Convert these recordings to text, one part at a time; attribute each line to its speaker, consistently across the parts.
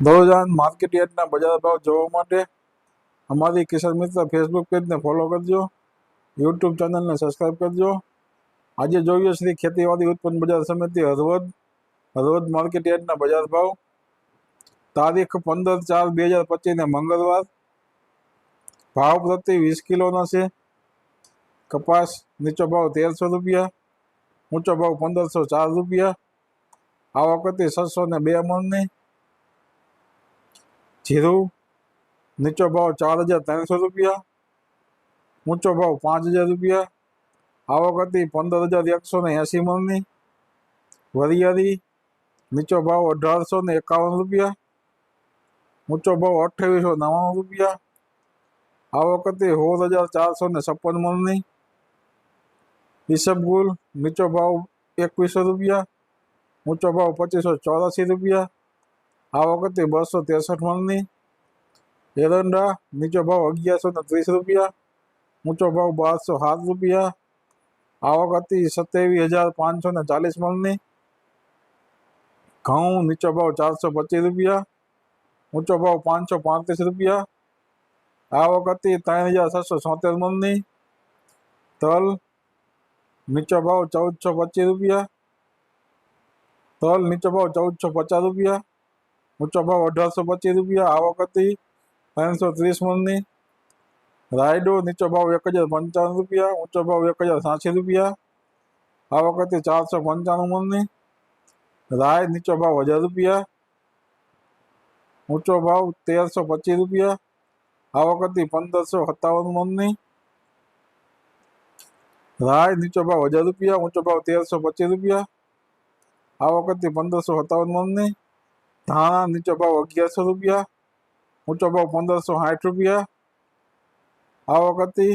Speaker 1: દરરોજાન market યાર્ડના બજાર ભાવ જોવા માટે અમારી કિસાન મિત્ર ફેસબુક પેજને ફોલો કરજો યુટ્યુબ ચેનલને સબસ્ક્રાઈબ કરજો આજે જોઈએ શ્રી ખેતીવાડી ઉત્પન્ન બજાર સમિતિ હળવદ હળવદ માર્કેટ યાર્ડના બજાર ભાવ તારીખ પંદર ચાર બે હજાર પચીસને મંગળવાર ભાવ પ્રતિ વીસ કિલોના છે કપાસ નીચો ભાવ તેરસો રૂપિયા ઊંચો ભાવ પંદરસો ચાર રૂપિયા આવક હતી છસો ને બે મણની જીરું નીચો ભાવ ચાર હજાર ત્રણસો રૂપિયા ઊંચો ભાવ પાંચ હજાર રૂપિયા આવક હતી પંદર હજાર એકસો ને એંસી મણની વરિયાળી નીચો ભાવ અઢારસો ને એકાવન રૂપિયા ઊંચો ભાવ અઠ્ઠાવીસો નવ્વાણું રૂપિયા આવક હતી સોળ હજાર ચારસો ને છપ્પન મણની ઈસબગુલ નીચો ભાવ એકવીસો રૂપિયા ઊંચો ભાવ પચીસો ચોરાસી રૂપિયા આવક હતી બસો ત્રેસઠ મણની એરંડા નીચો ભાવ અગિયારસો ને ત્રીસ રૂપિયા ઊંચો ભાવ બારસો સાત રૂપિયા આવક હતી સત્યાવીસ હજાર પાંચસો ને ચાલીસ મણની ઘઉં નીચો ભાવ ચારસો પચીસ રૂપિયા ઊંચો ભાવ પાંચસો પાંત્રીસ રૂપિયા આવક હતી ત્રણ હજાર છસો છોતેર મણની તલ નીચો ભાવ ચૌદસો પચીસ રૂપિયા તલ નીચો ભાવ ચૌદસો પચાસ રૂપિયા ઊંચો ભાવ અઢારસો પચીસ રૂપિયા આવક હતી ત્રણસો ત્રીસ મણની રાયડો નીચો ભાવ એક હજાર પંચાવન રૂપિયા ઊંચો ભાવ એક હજાર સાઠી રૂપિયા આવક હતી ચારસો પંચાણું મણની રાય નીચો ભાવ હજાર રૂપિયા ઊંચો ભાવ તેરસો પચીસ રૂપિયા આવક હતી પંદરસો સત્તાવન મણની રાય નીચો ભાવ હજાર રૂપિયા ઊંચો ભાવ તેરસો પચીસ રૂપિયા આવક હતી પંદરસો સત્તાવન મણની ધાણા નીચો ભાવ અગિયારસો રૂપિયા ઊંચો ભાવ પંદરસો સાઠ રૂપિયા આવક હતી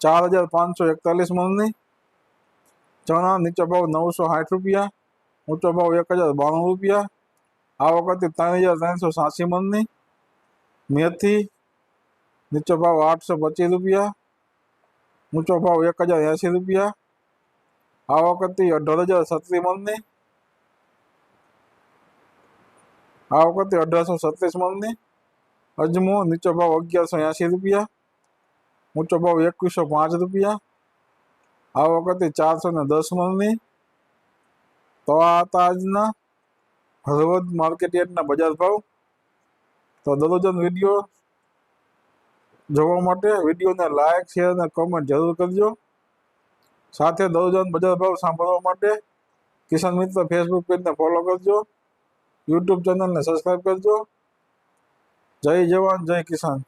Speaker 1: ચાર હજાર પાંચસો એકતાલીસ મણની ચણા નીચો ભાવ નવસો સાઠ રૂપિયા ઊંચો ભાવ એક હજાર બાણું રૂપિયા આવક હતી ત્રણ હજાર ત્રણસો સાસી મણની મેથી નીચો ભાવ આઠસો પચીસ રૂપિયા ઊંચો ભાવ એક હજાર એંસી રૂપિયા આવક હતી અઢાર હજાર છત્રીસ મણની આવક વખતે અઢારસો છત્રીસ મળની અજમો, નીચો ભાવ અગિયારસો એંસી રૂપિયા. ઊંચો ભાવ એકવીસો પાંચ રૂપિયા. આ વખતે ચારસો ને દસ મળની તો આ હતા આજના હળવદ માર્કેટ યાર્ડના બજાર ભાવ. તો દરરોજન વીડિયો જોવા માટે વિડીયોને લાઇક શેર અને કોમેન્ટ જરૂર કરજો. સાથે દરરોજન બજાર ભાવ સાંભળવા માટે કિસાન મિત્ર ફેસબુક પેજને ફોલો કરજો. યુટ્યુબ ચેનલને સબસ્ક્રાઈબ કરજો જય જવાન જય કિસાન